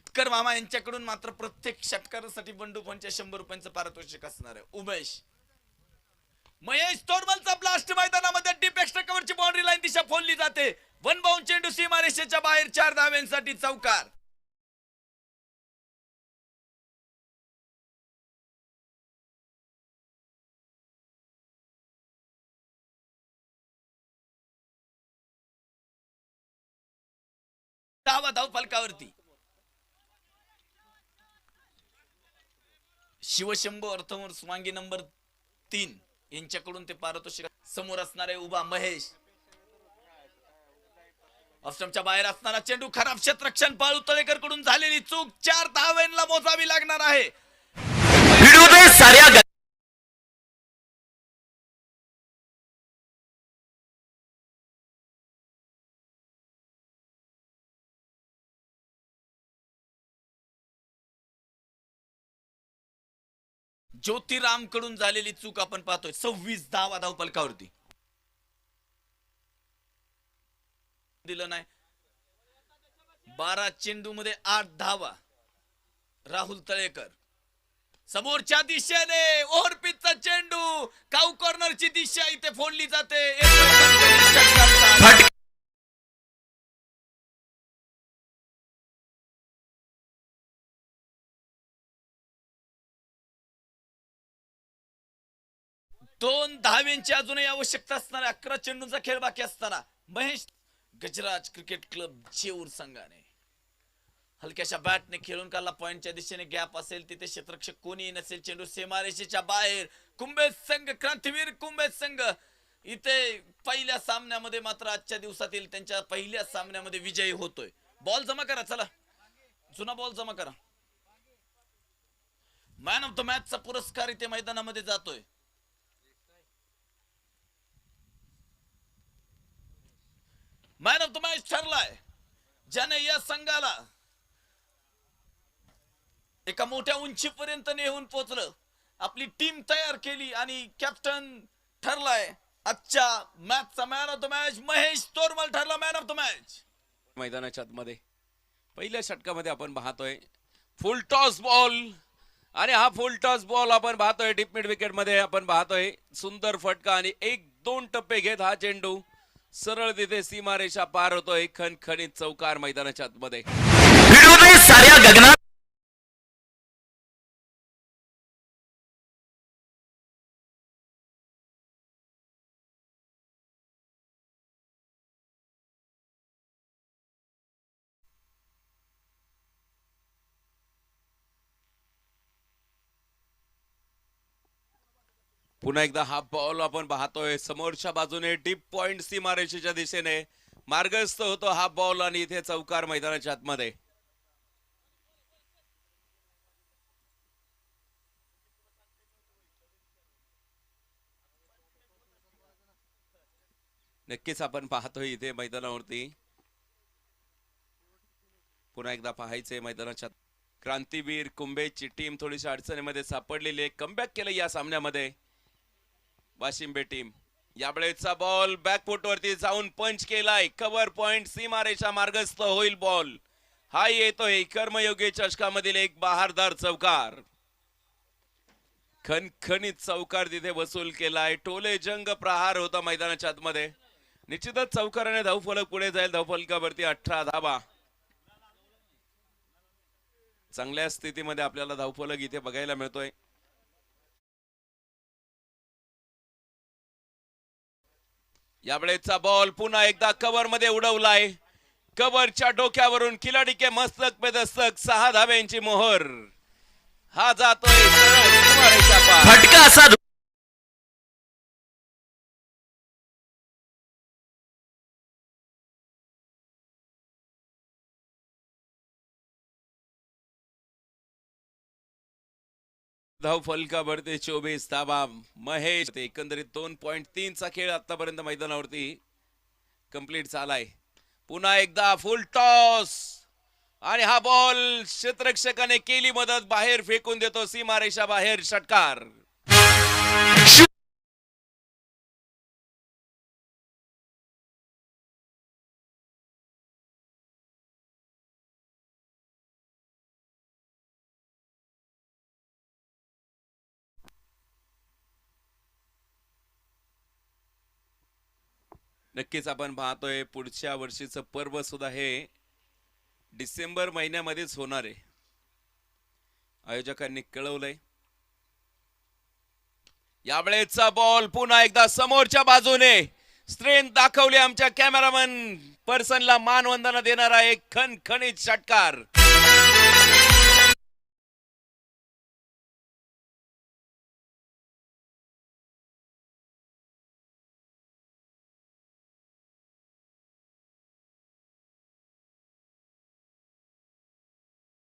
इटकर मामा यांच्याकडून मात्र प्रत्येक षटकारासाठी बंडू पंच्या शंभर रुपयांचं पारितोषिक असणार आहे. उमेश. महेश तोरमलचा ब्लास्ट मैदानामध्ये डीप एक्स्ट्रा कव्हरची बाउंड्री लाईन दिशा फोडली जाते. वन बाउंड चेंडू सीमारेषेच्या बाहेर चार धाव्यांसाठी चौकार. धावा धाव फलकावरती. शिवशंभू अर्थमोर स्वांगी नंबर तीन. यांच्याकडून ते पारितोषिक समोर असणारे उभा महेश. अष्टमच्या बाहेर असणारा चेंडू खराब क्षेत्ररक्षण पाळू तळेकरकडून झालेली चूक चार धाव्यांना मोजावी लागणार आहे. ज्योतिरामकडून झालेली चूक आपण पाहतोय. सव्वीस धावा धाव पलकावरती दिलं नाही. बारा चेंडू मध्ये आठ धावा. राहुल तळेकर. समोरच्या दिशेने ओव्हरपिचचा चेंडू. काऊ कॉर्नरची दिशा इथे फोडली जाते. दोन दहावींची अजूनही आवश्यकता असताना अकरा चेंडूंचा खेळ बाकी असताना. महेश गजराज क्रिकेट क्लब जेऊर संघाने. हलक्याशा बॅटने खेळून काढला. पॉईंटच्या दिशेने गॅप असेल तिथे क्षेत्रक्षक कोणी नसेल. चेंडू सीमारेषेच्या बाहेर. कुंभेज संघ क्रांतीवीर कुंभेज संघ. इथे पहिल्या सामन्यामध्ये मात्र आजच्या दिवसातील त्यांच्या पहिल्या सामन्यामध्ये विजयी होतोय. बॉल जमा करा चला. जुना बॉल जमा करा. मॅन ऑफ द मॅचचा पुरस्कार इथे मैदानामध्ये जातोय. मॅन ऑफ द मॅच ठरलाय ज्याने या संघाला एका मोठ्या उंचीपर्यंत नेऊन पोचलं आपली टीम तयार केली आणि कॅप्टन ठरलाय आजच्या मॅचचा man of the match Mahesh Toramal ठरला मॅन ऑफ द मॅच मैदानाच्या आतमध्ये पहिल्या षटकामध्ये आपण पाहतोय फुल टॉस बॉल आणि हा फुल टॉस बॉल आपण पाहतोय डिप मिड विकेटमध्ये आपण पाहतोय सुंदर फटका आणि एक दोन टप्पे घेत हा चेंडू. सरळ तिथे सीमारेषा पार होतोय खणखणीत चौकार मैदानाच्या आतमध्ये. साऱ्या गगनात पुन्हा एकदा हा बॉल आपण पाहतोय. समोरच्या बाजूने डीप पॉइंट सीमारेषेच्या दिशेने मार्गस्थ होतो हा बॉल आणि इथे चौकार मैदानाच्या आतमध्ये. नक्कीच आपण पाहतोय इथे मैदानावरती. पुन्हा एकदा पाहायचंय मैदानाच्या क्रांतीवीर कुंभेची टीम थोडीशी अडचणीमध्ये सापडलेली आहे. कमबॅक केलं या सामन्यामध्ये. वाशिंबे टीम. यावेळेचा बॉल बॅकफुट वरती जाऊन पंच केलाय. कव्हर पॉइंट सीमारेषा मार्गस्थ होईल बॉल हा येतोय कर्मयोगी चषकामधील एक बहारदार चौकार. खणखणीत चौकार तिथे वसूल केलाय. टोले जंग प्रहार होता मैदानाच्या आतमध्ये. निश्चितच चौकाराने धावफलक पुढे जाईल. धावफलकावरती अठरा धावा. चांगल्या स्थितीमध्ये आपल्याला धावफलक इथे बघायला मिळतोय. यावेळेचा बॉल पुन्हा एकदा कव्हरमध्ये उडवलाय. कव्हरच्या डोक्यावरून खिलाडी के मस्तक बेदस्तक सहा धाव्यांची मोहर. हा जातोय फटका असा धाव फलका भरते चोवीस ताबा महेश. ते एकंदरीत दोन पॉईंट तीनचा खेळ आतापर्यंत मैदानावरती कंप्लीट झालाय. पुन्हा एकदा फुल टॉस आणि हा बॉल क्षेत्रक्षकाने केली मदत. बाहेर फेकून देतो सीमारेषा बाहेर षटकार. नक्कीच आपण पाहतोय पुढच्या वर्षीचं पर्व सुद्धा हे डिसेंबर महिन्यामध्येच होणार आहे. आयोजकांनी कळवलंय. यावेळेचा बॉल पुन्हा एकदा समोरच्या बाजूने. स्ट्रेंथ दाखवली आमच्या कॅमेरामन पर्सनला मानवंदना देणारा एक खनिज षटकार.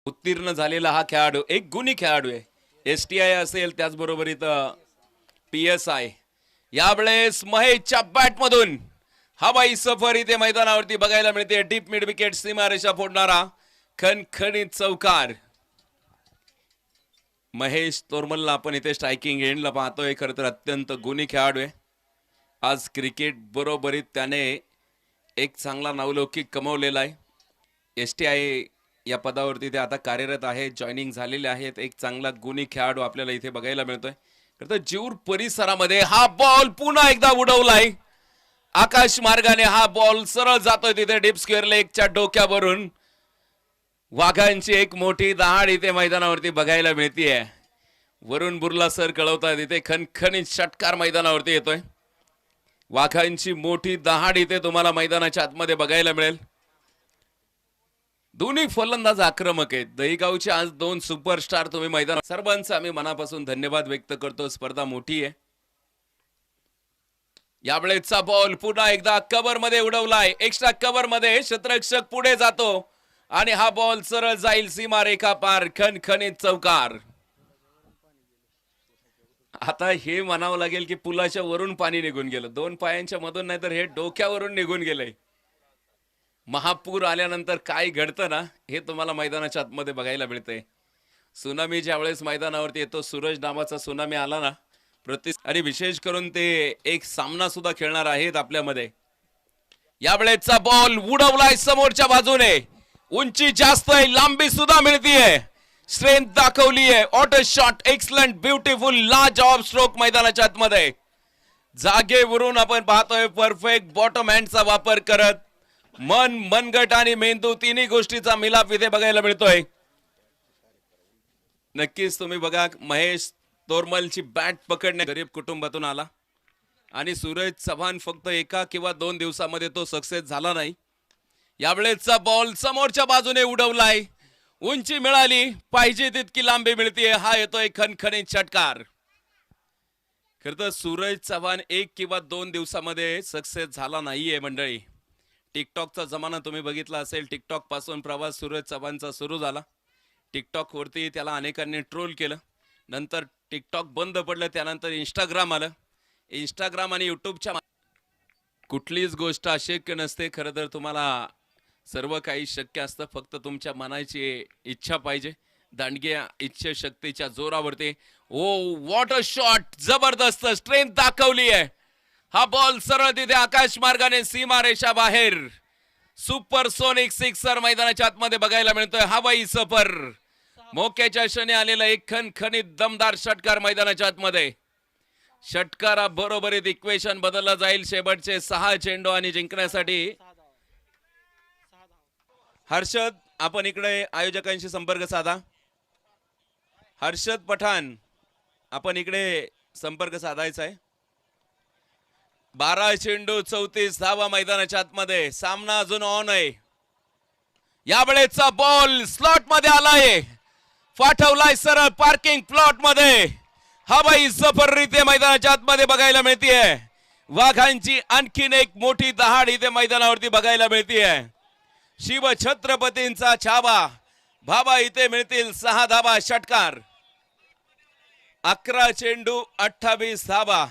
उत्तीर्ण झालेला हा खेळाडू एक गुणी खेळाडू आहे. एस टी आय असेल त्याचबरोबर इथं पी एस आय यावेळेस महेशच्या बॅटमधून हवाई सफर इथे मैदानावरती बघायला मिळते. डीप मिड विकेट सीमारेषा फोडणारा खणखणीत चौकार. महेश तोरमलला आपण इथे स्ट्रायकिंग एंडला पाहतोय. खरं तर अत्यंत गुणी खेळाडू आहे. आज क्रिकेट बरोबरीत त्याने एक चांगला नावलौकिक कमवलेला आहे. एस टी आय या पदावरती ते आता कार्यरत आहेत जॉईनिंग झालेले आहेत. एक चांगला गुणी खेळाडू आपल्याला इथे बघायला मिळतोय. खरं तर जीवर परिसरामध्ये हा बॉल पुन्हा एकदा उडवलाय. आकाश मार्गाने हा बॉल सरळ जातोय तिथे डीप स्क्वेअर लेगच्या डोक्यावरून. वाघांची एक मोठी दहाड इथे मैदानावरती बघायला मिळतीये. वरुण बुर्ला सर कळवतात इथे खणखणीत षटकार मैदानावरती येतोय. वाघांची मोठी दहाड इथे तुम्हाला मैदानाच्या आतमध्ये बघायला मिळेल. दोन्ही फलंदाज आक्रमक आहेत. दहीगावचे आज दोन सुपरस्टार तुम्ही मैदान सर्वांचं आम्ही मनापासून धन्यवाद व्यक्त करतो. स्पर्धा मोठी आहे. यावेळेचा बॉल पुन्हा एकदा कव्हरमध्ये उडवलाय. एक्स्ट्रा कव्हरमध्ये शतरक्षक पुढे जातो. आणि हा बॉल सरळ जाईल सीमा रेखा पार. खणखणीत चौकार. आता हे म्हणावं लागेल की पुलाच्या वरून पाणी निघून गेलं. दोन पायांच्या मधून नाही तर हे डोक्यावरून निघून गेलंय. महापूर आल्यानंतर काय घडतं ना हे तुम्हाला मैदानाच्या आतमध्ये बघायला मिळतंय. सुनामी ज्या वेळेस मैदानावरती येतो सूरज नावाचा सुनामी आला ना प्रति आणि विशेष करून ते एक सामना सुद्धा खेळणार आहेत आपल्यामध्ये. यावेळेचा बॉल उडवलाय समोरच्या बाजूने. उंची जास्त आहे लांबी सुद्धा मिळतीये. स्ट्रेंथ दाखवली आहे auto shot excellent beautiful large off stroke मैदानाच्या आतमध्ये. जागेवरून आपण पाहतोय परफेक्ट बॉटम हँडचा वापर करत मन मनगट आणि मेंदू तिन्ही गोष्टीचा मिलाप इथे बघायला मिळतोय. नक्कीच तुम्ही बघा महेश तोरमलची बॅट पकडणे गरीब कुटुंबातून आला. आणि सूरज चव्हाण फक्त एका किंवा दोन दिवसामध्ये तो सक्सेस झाला नाही. यावेळेसचा बॉल समोरच्या बाजूने उडवलाय. उंची मिळाली पाहिजे तितकी लांबी मिळतीये हा येतोय खणखणीत षटकार. खर तर सूरज चव्हाण एक किंवा दोन दिवसामध्ये सक्सेस झाला नाहीये मंडळी. टिकटॉकचा जमाना तुम्ही बघितला असेल टिकटॉकपासून प्रवास सूरज चव्हाणचा सुरू झाला. टिकटॉकवरती त्याला अनेकांनी ट्रोल केलं. नंतर टिकटॉक बंद पडलं त्यानंतर इंस्टाग्राम आलं. इंस्टाग्राम आणि यूट्यूबच्या कुठलीच गोष्ट अशक्य नसते खरं तर तुम्हाला सर्व काही शक्य असतं. फक्त तुमच्या मनाची इच्छा पाहिजे. दांडग्या इच्छाशक्तीच्या जोरावरती. ओ वॉट अ शॉट जबरदस्त स्ट्रेंथ दाखवली आहे. हा बॉल सरळ तिथे आकाश मार्गाने सीमा रेषा बाहेर. सुपरसोनिक सिक्सर मैदानाच्या आतमध्ये बघायला मिळतोय. हवाई सफर. मोक्याच्या क्षणी आलेला एक खणखणीत दमदार षटकार मैदानाच्या आतमध्ये. षटकारा बरोबरीत इक्वेशन बदललं जाईल. शेवटचे सहा चेंडू आणि जिंकण्यासाठी. हर्षद आपण इकडे आयोजकांशी संपर्क साधा. हर्षद पठाण आपण इकडे संपर्क साधायचा आहे. बारा चेंडू चौतीस धावा मैदानाच्या आतमध्ये. सामना अजून ऑन आहे. यावेळेचा बॉल स्लॉटमध्ये आलाय. पाठवलाय सरळ पार्किंग प्लॉटमध्ये. हवाई सफर रीते मैदानाच्या आतमध्ये बघायला मिळतीये. वाघांची आणखीन एक मोठी दहाड इथे मैदानावरती बघायला मिळतीये. शिव छत्रपतींचा छावा. भाबा इथे मिळतील सहा धाबा षटकार. अकरा चेंडू अठ्ठावीस धाबा